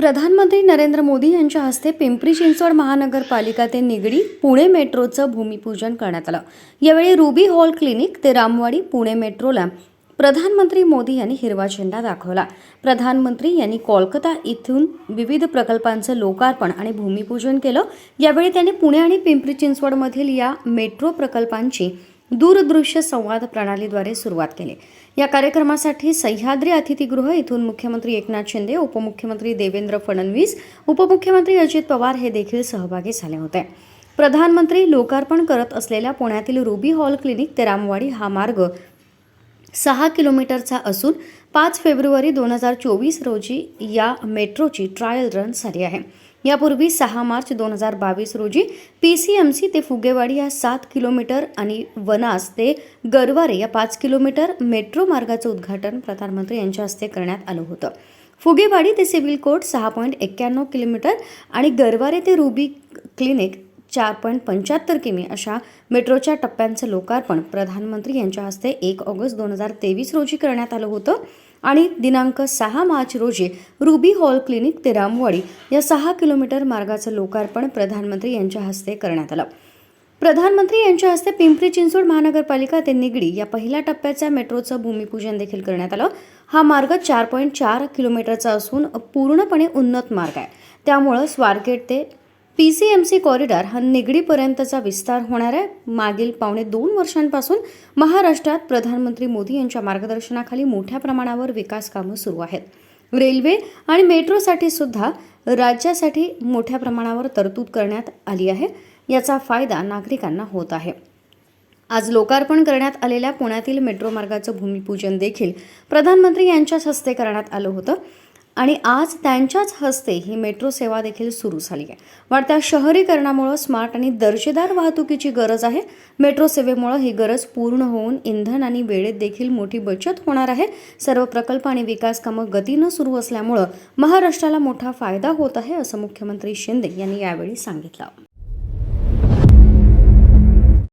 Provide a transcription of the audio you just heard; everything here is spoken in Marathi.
प्रधानमंत्री नरेंद्र मोदी यांच्या हस्ते पिंपरी चिंचवड महानगरपालिका ते निगडी पुणे मेट्रोचं भूमिपूजन करण्यात आलं. यावेळी रुबी हॉल क्लिनिक ते रामवाडी पुणे मेट्रोला प्रधानमंत्री मोदी यांनी हिरवा झेंडा दाखवला. प्रधानमंत्री यांनी कोलकाता इथून विविध प्रकल्पांचं लोकार्पण आणि भूमिपूजन केलं. यावेळी त्यांनी पुणे आणि पिंपरी चिंचवडमधील या मेट्रो प्रकल्पांची दूरदृश्य संवाद प्रणालीद्वारे सुरुवात केली. या कार्यक्रमासाठी सह्याद्री अतिथीगृह इथून मुख्यमंत्री एकनाथ शिंदे उपमुख्यमंत्री देवेंद्र फडणवीस उपमुख्यमंत्री अजित पवार हे देखील सहभागी झाले होते. प्रधानमंत्री लोकार्पण करत असलेल्या पुण्यातील रुबी हॉल क्लिनिक ते रामवाडी हा मार्ग सहा किलोमीटरचा असून पाच फेब्रुवारी दोन हजार चोवीस रोजी या मेट्रोची ट्रायल रन झाली आहे. यापूर्वी सहा मार्च दोन हजार बावीस रोजी पी सी एम सी ते फुगेवाडी या सात किलोमीटर आणि वनास ते गरवारे या पाच किलोमीटर मेट्रो मार्गाचं उद्घाटन प्रधानमंत्री यांच्या हस्ते करण्यात आलं होतं. फुगेवाडी ते सिव्हिल कोर्ट सहा पॉईंट एक्क्याण्णव किलोमीटर आणि गरवारे ते रुबी क्लिनिक चार पॉईंट पंच्याहत्तर किमी अशा मेट्रोच्या टप्प्यांचं लोकार्पण प्रधानमंत्री यांच्या हस्ते एक ऑगस्ट दोन हजार तेवीस रोजी करण्यात आलं होतं. आणि दिनांक सहा मार्च रोजी रुबी हॉल क्लिनिक ते रामवाडी या सहा किलोमीटर मार्गाचं लोकार्पण प्रधानमंत्री यांच्या हस्ते करण्यात आलं. प्रधानमंत्री यांच्या हस्ते पिंपरी चिंचवड महानगरपालिका ते निगडी या पहिल्या टप्प्याच्या मेट्रोचं भूमिपूजन देखील करण्यात आलं. हा मार्ग चार पॉईंट चार किलोमीटरचा असून पूर्णपणे उन्नत मार्ग आहे. त्यामुळं स्वारगेट ते P C M C corridor हा निगडीपर्यंतचा विस्तार होणार आहे. मागील पावणे दोन वर्षांपासून महाराष्ट्रात प्रधानमंत्री मोदी यांच्या मार्गदर्शनाखाली मोठ्या प्रमाणावर विकास कामं सुरू आहेत. रेल्वे आणि मेट्रोसाठी सुद्धा राज्यासाठी मोठ्या प्रमाणावर तरतूद करण्यात आली आहे. याचा फायदा नागरिकांना होत आहे. आज लोकार्पण करण्यात आलेल्या पुण्यातील मेट्रो मार्गाचं भूमिपूजन देखील प्रधानमंत्री यांच्याच हस्ते करण्यात आलं होतं. आणि आज त्यांच्याच हस्ते ही मेट्रो सेवा देखील सुरू झाली आहे. वाढत्या शहरीकरणामुळं स्मार्ट आणि दर्जेदार वाहतुकीची गरज आहे. मेट्रो सेवेमुळं ही गरज पूर्ण होऊन इंधन आणि वेळेत देखील मोठी बचत होणार आहे. सर्व प्रकल्प आणि विकास कामं गतीनं सुरू असल्यामुळं महाराष्ट्राला मोठा फायदा होत आहे असं मुख्यमंत्री शिंदे यांनी यावेळी सांगितलं.